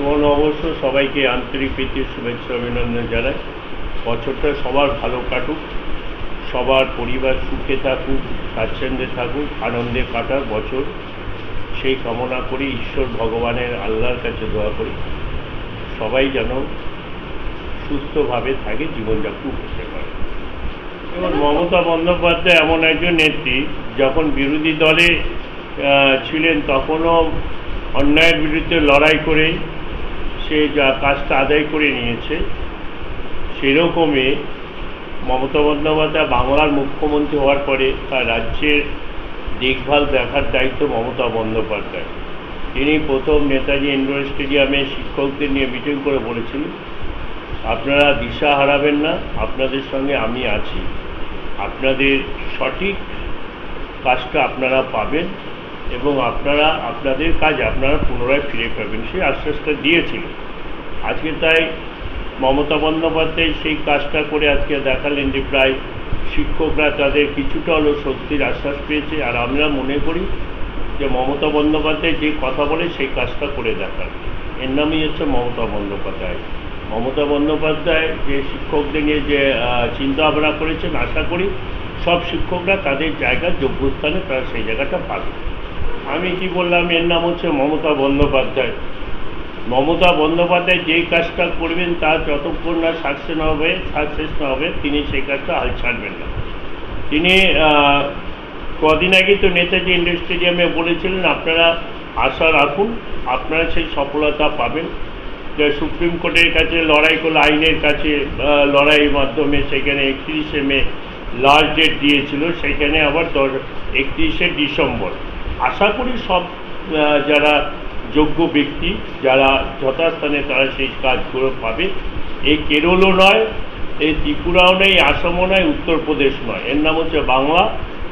সুমন অবশ্য সবাইকে আন্তরিক প্রীতির শুভেচ্ছা অভিনন্দন জানাই। বছরটা সবার ভালো কাটুক, সবার পরিবার সুখে থাকুক, স্বাচ্ছন্দ্যে থাকুক, আনন্দে কাটার বছর। সেই কামনা করি, ঈশ্বর ভগবানের আল্লাহর কাছে দোয়া করি। সবাই যেন সুস্থভাবে থাকে, জীবনযাপন করতে পারে। এবং মমতা বন্দ্যোপাধ্যায় এমন একজন নেত্রী, যখন বিরোধী দলে ছিলেন, তখনও অন্যায়ের বিরুদ্ধে লড়াই করে সে যা কাজটা আদায় করে নিয়েছে, সেরকমই মমতা বন্দ্যোপাধ্যায় বাংলার মুখ্যমন্ত্রী হওয়ার পরে তার রাজ্যের দেখভাল দেখার দায়িত্ব মমতা বন্দ্যোপাধ্যায়। তিনি প্রথম নেতাজি ইন্ডোর স্টেডিয়ামে শিক্ষকদের নিয়ে মিটিং করে বলেছিলেন আপনারা দিশা হারাবেন না, আপনাদের সঙ্গে আমি আছি। আপনাদের সঠিক কাজটা আপনারা পাবেন এবং আপনারা, আপনাদের কাজ আপনারা পুনরায় ফিরে পাবেন। সেই আশ্বাসটা দিয়েছিল। আজকে তাই মমতা বন্দ্যোপাধ্যায় সেই কাজটা করে আজকে দেখালেন যে প্রায় শিক্ষকরা তাদের কিছুটা হলেও স্বস্তির আশ্বাস পেয়েছে। আর আমরা মনে করি যে মমতা বন্দ্যোপাধ্যায় যে কথা বলে সেই কাজটা করে দেখান। এর নামই হচ্ছে মমতা বন্দ্যোপাধ্যায়। মমতা বন্দ্যোপাধ্যায় যে শিক্ষকদের নিয়ে যে আহ, চিন্তা ভাবনা করেছেন আশা করি সব শিক্ষকরা তাদের জায়গার যোগ্যস্থানে তারা সেই জায়গাটা পাবে। আমি কি বললাম এর নাম হচ্ছে মমতা বন্দ্যোপাধ্যায়। মমতা বন্দ্যোপাধ্যায় যেই কাজটা করবেন, তা যতক্ষণ না সাকসেস না হবে সাকসেস না হবে, তিনি সেই কাজটা হাল ছাড়বেন না। তিনি কদিন আগে তো নেতাজি ইন্ডোর স্টেডিয়ামে বলেছিলেন, আপনারা আশা রাখুন, আপনারা সেই সফলতা পাবেন। যে সুপ্রিম কোর্টের কাছে লড়াই করলে, আইনের কাছে লড়াইয়ের মাধ্যমে সেখানে একত্রিশে মে লাস্ট ডেট দিয়েছিল, সেখানে আবার দশ, একত্রিশে ডিসেম্বর। আশা করি সব যারা যোগ্য ব্যক্তি যারা যথাস্থানে তারা সেই কাজগুলো পাবে। এই কেরলও নয় এই ত্রিপুরাও নয় আসামও নয়, উত্তরপ্রদেশ নয়। এর নাম হচ্ছে বাংলা,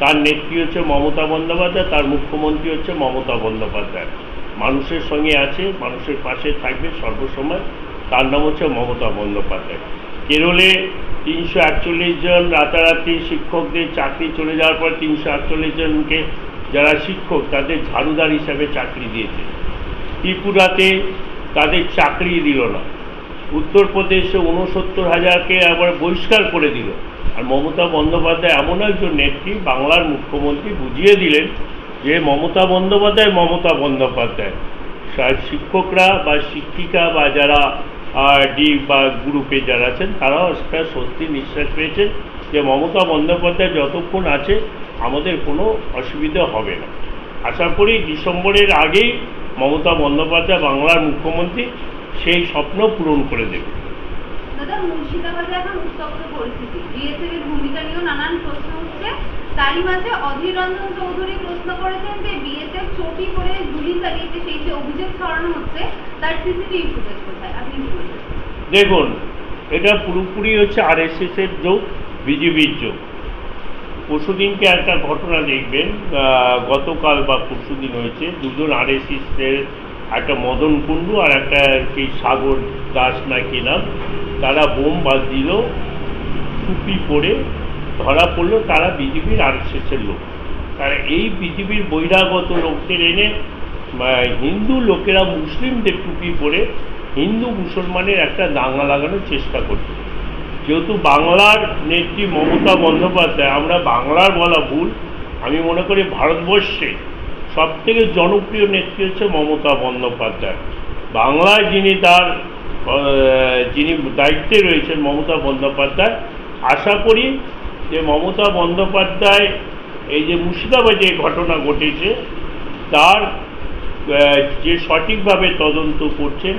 তার নেত্রী হচ্ছে মমতা বন্দ্যোপাধ্যায়, তার মুখ্যমন্ত্রী হচ্ছে মমতা বন্দ্যোপাধ্যায়। মানুষের সঙ্গে আছে, মানুষের পাশে থাকবে সর্বসময়, তার নাম হচ্ছে মমতা বন্দ্যোপাধ্যায়। কেরলে তিনশো একচল্লিশ জন রাতারাতি শিক্ষকদের চাকরি চলে যাওয়ার পর তিনশো একচল্লিশ জনকে যারা শিক্ষক, তাদের ঝাড়ুদার হিসাবে চাকরি দিয়েছে। ত্রিপুরাতে তাদের চাকরি দিল না। উত্তরপ্রদেশে উনসত্তর হাজারকে আবার বহিষ্কার করে দিল। আর মমতা বন্দ্যোপাধ্যায় এমন একজন নেত্রী বাংলার মুখ্যমন্ত্রী বুঝিয়ে দিলেন যে মমতা বন্দ্যোপাধ্যায় মমতা বন্দ্যোপাধ্যায়। শিক্ষকরা বা শিক্ষিকা বা যারা ডি বা গ্রুপে যারা আছেন, তারাও একটা স্বস্তি নিঃশ্বাস পেয়েছেন যে মমতা বন্দ্যোপাধ্যায় যতক্ষণ আছে, আমাদের কোনো অসুবিধা হবে না। আশা করি ডিসেম্বরের আগেই মমতা বন্দ্যোপাধ্যায় বাংলার মুখ্যমন্ত্রী সেই স্বপ্ন পূরণ করে দেবে। দাদা মুর্শিদাবাদে এখন উত্তপ্ত পরিস্থিতি। বিএসএফ এর ভূমিকা নিয়েও নানান প্রশ্ন উঠছে। তারই মাঝে অধীর রঞ্জন চৌধুরী প্রশ্ন করেছেন যে বিএসএফ চটি করে গুলি চালিয়েছে সেই যে অভিযোগ ছড়ানো হচ্ছে তার সিসিটিভি ফুটেজ কোথায়? আপনি কি দেখুন এটা পুরোপুরি হচ্ছে আরএসএস এর যোগ বিজেপির যোগ পরশুদিনকে একটা ঘটনা দেখবেন গতকাল বা পরশুদিন হয়েছে, দুজন আরএসএস এর একটা মদন কুণ্ডু আর একটা সেই সাগর দাস না কি নাম, তারা বোম বাদ দিল টুপি পরে ধরা পড়ল, তারা বিজেপির আরএসএস এর লোক। তারা এই বিজেপির বহিরাগত লোকদের এনে হিন্দু লোকেরা মুসলিমদের টুপি পরে হিন্দু মুসলমানের একটা দাঙ্গা লাগানোর চেষ্টা করছে। যেহেতু বাংলার নেত্রী মমতা বন্দ্যোপাধ্যায়, আমরা বাংলার বলা ভুল। আমি মনে করি ভারতবর্ষে সব থেকে জনপ্রিয় নেত্রী হচ্ছে মমতা বন্দ্যোপাধ্যায়। বাংলায় যিনি তার যিনি দায়িত্বে রয়েছেন মমতা বন্দ্যোপাধ্যায়, আশা করি যে মমতা বন্দ্যোপাধ্যায় এই যে মুর্শিদাবাদে ঘটনা ঘটেছে, তার যে সঠিকভাবে তদন্ত করছেন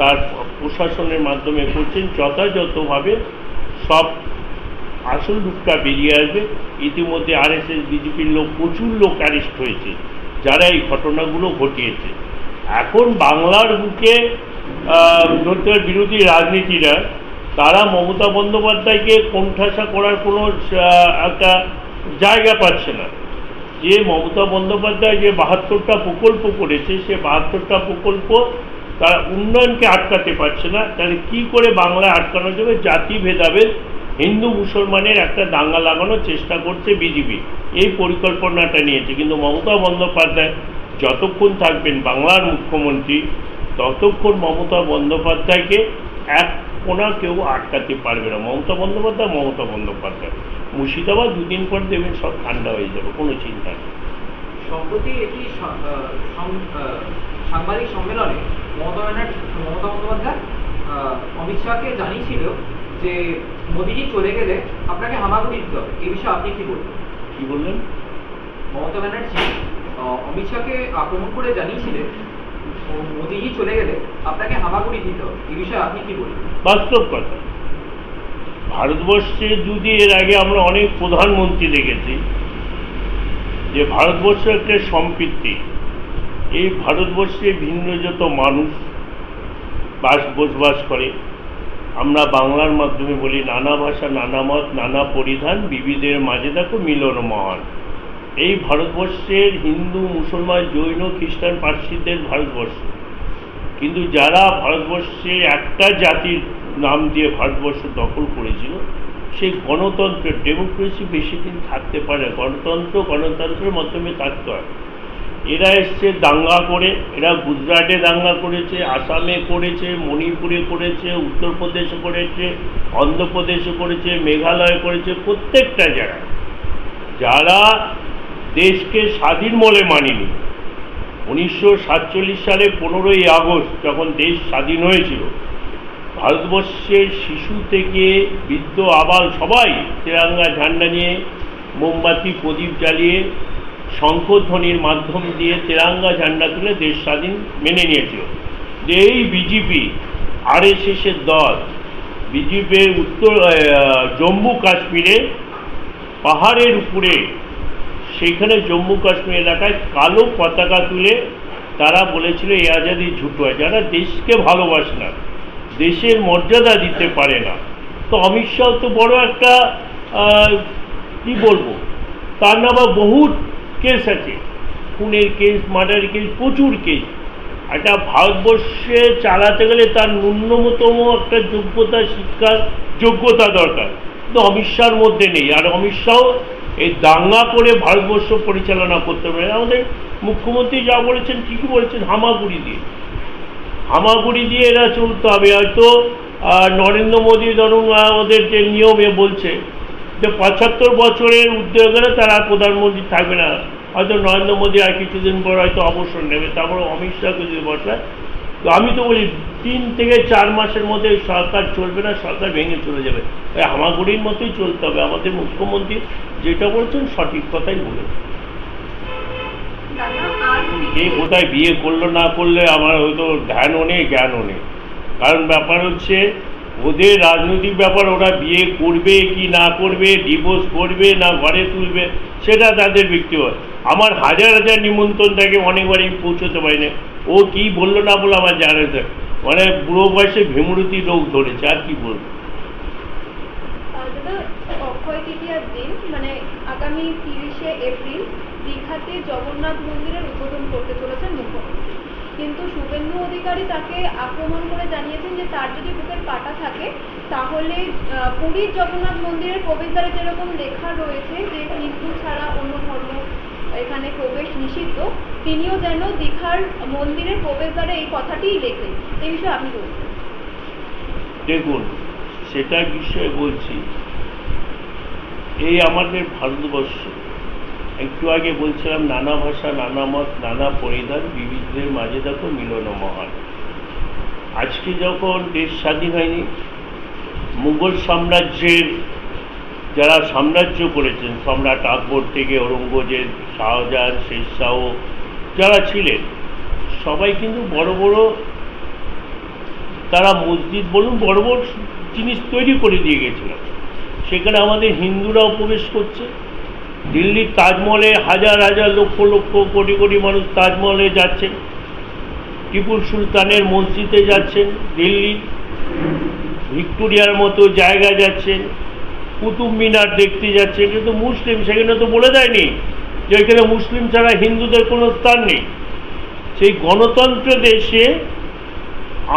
তার প্রশাসনের মাধ্যমে করছেন, যথাযথভাবে সব আসল রূপটা বেরিয়ে আসবে। ইতিমধ্যে আরএসএস, বিজেপির লোক, প্রচুর লোক অ্যারেস্ট হয়েছে, যারা এই ঘটনাগুলো ঘটিয়েছে। এখন বাংলার বুকে ধরতে বিরোধী রাজনীতিরা, তারা মমতা বন্দ্যোপাধ্যায়কে কোণঠাসা করার কোনো একটা জায়গা পাচ্ছে না। যে মমতা বন্দ্যোপাধ্যায় যে বাহাত্তরটা প্রকল্প করেছে, সে বাহাত্তরটা প্রকল্প তারা উন্নয়নকে আটকাতে পারছে না। তাহলে কি করে বাংলায় আটকানো যাবে জাতি ভেদাভেদ, হিন্দু মুসলমানের একটা দাঙ্গা লাগানোর চেষ্টা করছে বিজেপি? এই পরিকল্পনাটা নিয়েছে। কিন্তু মমতা বন্দ্যোপাধ্যায় যতক্ষণ থাকবেন বাংলার মুখ্যমন্ত্রী, ততক্ষণ মমতা বন্দ্যোপাধ্যায়কে এক কোনা কেউ আটকাতে পারবে না। মমতা বন্দ্যোপাধ্যায় মমতা বন্দ্যোপাধ্যায়। মুর্শিদাবাদ দুদিন পর দেবেন, সব ঠান্ডা হয়ে যাবে, কোনো চিন্তা নেই। সম্প্রতি একটি আহ, সাংবাদিক সম্মেলনে মমতা ব্যানার্জি মমতা বন্দ্যোপাধ্যায় আহ, অমিত শাহকে জানিয়েছিল যে মোদিজি চলে গেলে আপনাকে হামাগুড়ি দিতে হবে। এই বিষয়ে আপনি কি বলবেন? কি বললেন? মমতা ব্যানার্জি আহ, অমিত শাহকে আক্রমণ করে জানিয়েছিলেন মোদিজি চলে গেলে আপনাকে হামাগুড়ি দিতে হবে। এই বিষয়ে আপনি কি বলবেন? বাস্তব কথা। ভারতবর্ষে যদি এর আগে আমরা অনেক প্রধানমন্ত্রী দেখেছি যে ভারতবর্ষ একটা সম্পৃক্তি, এই ভারতবর্ষে ভিন্ন যত মানুষ বাস, বসবাস করে, আমরা বাংলার মাধ্যমে বলি নানা ভাষা, নানা মত, নানা পরিধান, বিবিধের মাঝে দেখো মিলন মহান এই ভারতবর্ষের হিন্দু, মুসলমান, জৈন, খ্রিস্টান, পার্সিদের ভারতবর্ষ। কিন্তু যারা ভারতবর্ষে একটা জাতির নাম দিয়ে ভারতবর্ষ দখল করেছিল সেই গণতন্ত্র ডেমোক্রেসি বেশি দিন থাকতে পারে। গণতন্ত্র গণতন্ত্রের মাধ্যমে থাকতে হয় এরা এসছে দাঙ্গা করে, এরা গুজরাটে দাঙ্গা করেছে, আসামে করেছে, মণিপুরে করেছে, উত্তরপ্রদেশে করেছে, অন্ধ্রপ্রদেশে করেছে, মেঘালয়ে করেছে, প্রত্যেকটা জায়গায় যারা দেশকে স্বাধীন বলে মানিনি, উনিশশো সালে পনেরোই আগস্ট যখন দেশ স্বাধীন হয়েছিল ভারতবর্ষের শিশু থেকে বৃদ্ধ, আবাল সবাই তেরাঙ্গা ঝান্ডা নিয়ে মোমবাতি, প্রদীপ জ্বালিয়ে শঙ্খধ্বনির মাধ্যম দিয়ে তেরাঙ্গা ঝান্ডা তুলে দেশ স্বাধীন মেনে নিয়েছিল। যে এই বিজেপি আরএসএসের দল, বিজেপির উত্তর জম্মু কাশ্মীরে পাহাড়ের উপরে সেখানে জম্মু কাশ্মীর এলাকায় কালো পতাকা তুলে তারা বলেছিল, এ আজাদি ঝুটো যারা দেশকে ভালোবাসে না দেশের মর্যাদা দিতে পারে না। তো অমিত শাহ তো বড় একটা কি বলব, তার না আবার বহুত কেস আছে। খুনের কেস মার্ডার কেস প্রচুর কেস একটা ভারতবর্ষে চালাতে গেলে তার ন্যূনতম একটা যোগ্যতা, শিক্ষার যোগ্যতা দরকার। কিন্তু অমিত শাহর মধ্যে নেই। আর অমিত শাহ এই দাঙ্গা করে ভারতবর্ষ পরিচালনা করতে পারে আমাদের মুখ্যমন্ত্রী যা বলেছেন ঠিকই বলেছেন, হামাগুড়ি দিয়ে। হামাগুড়ি দিয়ে এরা চলতে। হবে হয়তো নরেন্দ্র মোদী ধরুন আহ, ওদের যে নিয়মে বলছে যে পঁচাত্তর বছরের উদ্যোগেরা তারা প্রধানমন্ত্রী থাকবে না। হয়তো নরেন্দ্র মোদী আর কিছুদিন পর হয়তো অবসর নেবে। তারপর অমিত শাহ যদি বসায় তো আমি তো বলি তিন থেকে চার মাসের মধ্যে সরকার চলবে না সরকার ভেঙে চলে যাবে। হামাগুড়ির মতোই চলতে হবে। আমাদের মুখ্যমন্ত্রী যেটা বলছেন সঠিক কথাই বলেছেন। কে কোথায় বিয়ে করল, না করলে আমার হয়তো ধ্যানও নেই, জ্ঞানও নেই। কারণ ব্যাপার হচ্ছে, ওদের রাজনৈতিক ব্যাপার, ওরা বিয়ে করবে কি না করবে ডিভোর্স করবে না ঘরে তুলবে, সেটা তাদের ব্যক্তিগত আমার হাজার হাজার নিমন্ত্রণ থাকে, অনেকবারই পৌঁছতে পারি না ও কি বলল না বলল আমার জানা যায় মানে বুড়ো বয়সে ভীমরতি রোগ ধরেছে, আর কি বলব? অক্ষয় তৃতীয়ার দিন মানে আগামী তিরিশে এপ্রিল, দীঘাতে জগন্নাথ মন্দিরের উদ্বোধন করতে চলেছেন মুখ্যমন্ত্রী। কিন্তু শুভেন্দু অধিকারী তাকে আক্রমণ করে জানিয়েছেন যে তার যদি বুকের পাটা থাকে, তাহলে পুরীর জগন্নাথ মন্দিরের প্রবেশদ্বারে যেরকম লেখা রয়েছে যে হিন্দু ছাড়া অন্য ধর্ম এখানে প্রবেশ নিষিদ্ধ, তিনিও যেন দীঘার মন্দিরের প্রবেশদ্বারে এই কথাটিই লেখেন। এই বিষয়ে আপনি বলছেন দেখুন সেটা বিষয়ে বলছি এই আমাদের ভারতবর্ষ। একটু আগে বলছিলাম, নানা ভাষা, নানা মত, নানা পরিধান, বিবিধদের মাঝে দেখো মিলন মহান। আজকে যখন দেশ স্বাধীন হয়নি, মুঘল সাম্রাজ্যের যারা সাম্রাজ্য করেছেন, সম্রাট আকবর থেকে ঔরঙ্গজেব, শাহজাহান শেরশাহ যারা ছিলেন, সবাই কিন্তু বড় বড় তারা মসজিদ বলুন বড় বড় জিনিস তৈরি করে দিয়ে গেছিল সেখানে আমাদের হিন্দুরাও প্রবেশ করছে। দিল্লির তাজমহলে হাজার হাজার লক্ষ লক্ষ কোটি কোটি মানুষ তাজমহলে যাচ্ছেন টিপুর সুলতানের মসজিদে যাচ্ছেন দিল্লি ভিক্টোরিয়ার মতো জায়গা যাচ্ছেন কুতুব মিনার দেখতে যাচ্ছেন কিন্তু মুসলিম, সেখানে তো বলে দেয়নি যে এখানে মুসলিম ছাড়া হিন্দুদের কোনো স্থান নেই। সেই গণতন্ত্র দেশে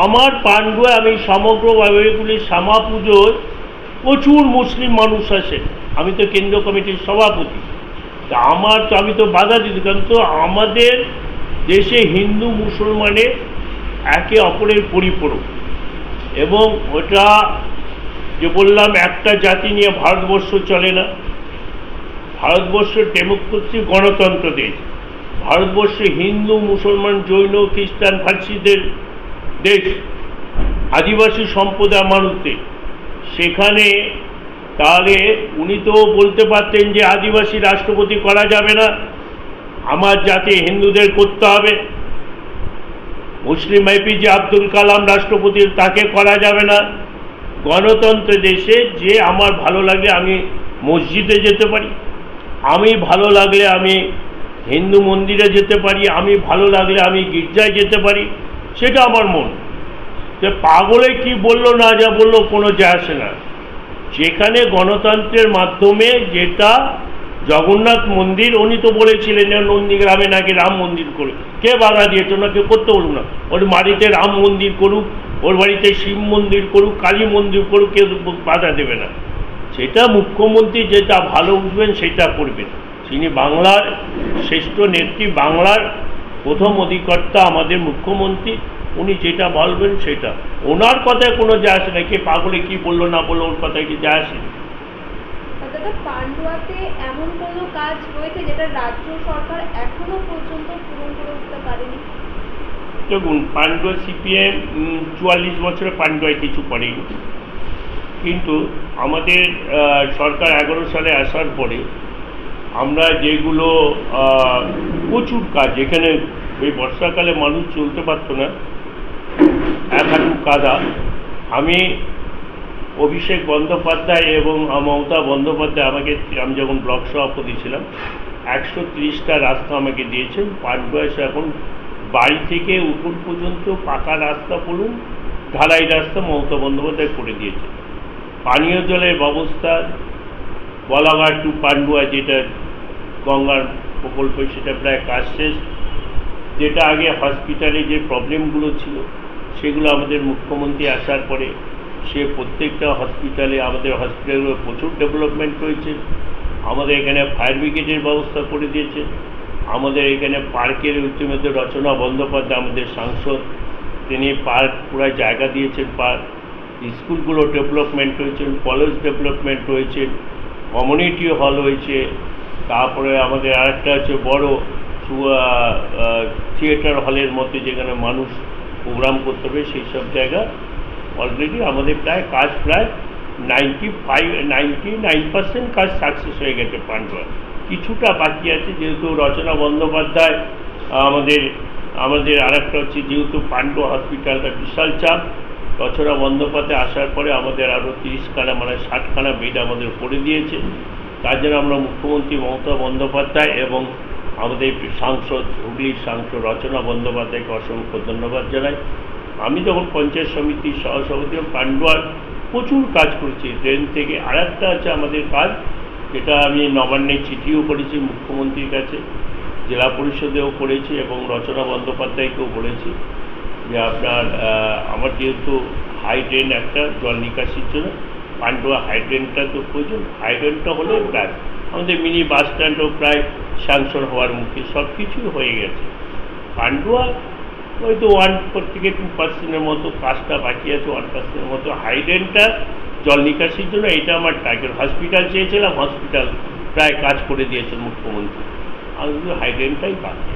আমার পাণ্ডুয়ে আমি সমগ্র বাবুগুলির শ্যামা পুজোয় প্রচুর মুসলিম মানুষ আসে আমি তো কেন্দ্র কমিটির সভাপতি। তা আমার তো, আমি তো বাধা দিতে কারণ তো আমাদের দেশে হিন্দু, মুসলমানের একে অপরের পরিপূরক। এবং ওটা যে বললাম, একটা জাতি নিয়ে ভারতবর্ষ চলে না। ভারতবর্ষ ডেমোক্রেসি গণতন্ত্র দেশ। ভারতবর্ষে হিন্দু, মুসলমান, জৈন, খ্রিস্টান, ফার্সিদের দেশ। আদিবাসী সম্প্রদায়, মানুষদের। সেখানে তাহলে উনি তো বলতে পারতেন যে আদিবাসী রাষ্ট্রপতি করা যাবে না। আমার জাতি হিন্দুদের করতে হবে। মুসলিম এপিজে আব্দুল কালাম রাষ্ট্রপতি তাকে করা যাবে না। গণতন্ত্র দেশে যে আমার ভালো লাগে আমি মসজিদে যেতে পারি। আমি ভালো লাগলে আমি হিন্দু মন্দিরে যেতে পারি। আমি ভালো লাগলে আমি গির্জায় যেতে পারি। সেটা আমার মন। যে পাগলে কি বলল না যা বলল কোনো যায় আসে না। যেখানে গণতন্ত্রের মাধ্যমে যেটা জগন্নাথ মন্দির, উনি তো বলেছিলেন নন্দীগ্রামে নাকি রাম মন্দির করুক। কে বাধা দিয়েছে? না কেউ করতে বলুক না। ওর বাড়িতে রাম মন্দির করুক, ওর বাড়িতে শিব মন্দির করুক, কালী মন্দির করুক, কেউ বাধা দেবে না। সেটা মুখ্যমন্ত্রী যেটা ভালো উঠবেন সেটা করবেন। তিনি বাংলার শ্রেষ্ঠ নেত্রী, বাংলার প্রথম অধিকর্তা আমাদের মুখ্যমন্ত্রী উনি যেটা বলবেন সেটা। ওনার কথায় কোনো যায় আসে না কে পাগলে কি বলল না বলল ওর কথায় কি যায় আসে? না। আর দাদা পান্ডুয়াতে এমন কোনো কাজ রয়েছে যেটা রাজ্য সরকার এখনও পর্যন্ত পূরণ করে উঠতে পারেনি? দেখুন পান্ডুয়া সিপিএম চুয়াল্লিশ বছরে পান্ডুয়ায় কিছু করেনি। কিন্তু আমাদের সরকার এগারো সালে আসার পরে আমরা যেগুলো প্রচুর কাজ যেখানে ওই বর্ষাকালে মানুষ চলতে পারতো না হাঁটু কাদা আমি অভিষেক বন্দ্যোপাধ্যায় এবং মমতা বন্দ্যোপাধ্যায় আমাকে, আমি যখন ব্লক সভাপতি ছিলাম, একশো তিরিশটা রাস্তা আমাকে দিয়েছেন। পাঁচ বয়স এখন বাড়ি থেকে উঠোন পর্যন্ত পাকা রাস্তা বলুন ঢালাই রাস্তা মমতা বন্দ্যোপাধ্যায় করে দিয়েছে পানীয় জলের ব্যবস্থা, বলাঘাট টু পান্ডুয়া যেটা গঙ্গার প্রকল্প সেটা প্রায় কাজ শেষ, যেটা আগে হসপিটালে যে প্রবলেমগুলো ছিল সেগুলো আমাদের মুখ্যমন্ত্রী আসার পরে সে প্রত্যেকটা হসপিটালে আমাদের হসপিটালগুলো প্রচুর ডেভেলপমেন্ট হয়েছে। আমাদের এখানে ফায়ার ব্রিগেডের ব্যবস্থা করে দিয়েছে। আমাদের এখানে পার্কের ইতিমধ্যে রচনা বন্দ্যোপাধ্যায়, আমাদের সাংসদ, তিনি পার্ক পুরো জায়গা দিয়েছেন পার্ক স্কুলগুলো ডেভেলপমেন্ট হয়েছে কলেজ ডেভেলপমেন্ট হয়েছে কমিউনিটি হল হয়েছে, তারপরে আমাদের আরেকটা হচ্ছে বড় থিয়েটার হলের মধ্যে যেখানে মানুষ প্রোগ্রাম করতে হবে, সেই সব জায়গা। অলরেডি আমাদের প্রায় কাজ প্রায় ninety five ninety nine percent কাজ সাকসেস হয়ে গেছে পান্ডুয়া কিছুটা বাকি আছে, যেহেতু রচনা বন্দ্যোপাধ্যায় আমাদের আমাদের আরেকটা হচ্ছে যেহেতু পান্ডুয়া হসপিটালটা বিশাল চাপ, রচনা বন্দ্যোপাধ্যায় আসার পরে আমাদের আরও তিরিশখানা মানে ষাটখানা বেড আমাদের করে দিয়েছে। তার জন্য আমরা মুখ্যমন্ত্রী মমতা বন্দ্যোপাধ্যায় এবং আমাদের সাংসদ হুগলির সাংসদ রচনা বন্দ্যোপাধ্যায়কে অসংখ্য ধন্যবাদ জানাই। আমি যখন পঞ্চায়েত সমিতির সহসভাপতি পান্ডুয়ার প্রচুর কাজ করেছি। ট্রেন থেকে আর একটা আছে আমাদের কাজ, যেটা আমি নবান্নে চিঠিও করেছি মুখ্যমন্ত্রীর কাছে, জেলা পরিষদেও করেছি এবং রচনা বন্দ্যোপাধ্যায়কেও বলেছি যে আপনার আমার যেহেতু হাই ড্রেন একটা জল নিকাশির জন্য, পান্ডুয়া হাই ড্রেনটা তো প্রয়োজন। হাই ড্রেনটা হলে ব্যাস। আমাদের মিনি বাস স্ট্যান্ডও প্রায় স্যাংশন হওয়ার মুখে সব কিছুই হয়ে গেছে। পান্ডুয়া হয়তো ওয়ান থেকে টু পার্সেন্টের মতো কাজটা বাকি আছে ওয়ান পার্সেন্টের মতো হাই ড্রেনটা জল নিকাশির জন্য এটা আমার টার্গেট হসপিটাল চেয়েছিলাম হসপিটাল প্রায় কাজ করে দিয়েছেন মুখ্যমন্ত্রী। আমি শুধু হাই ড্রেনটাই বাকি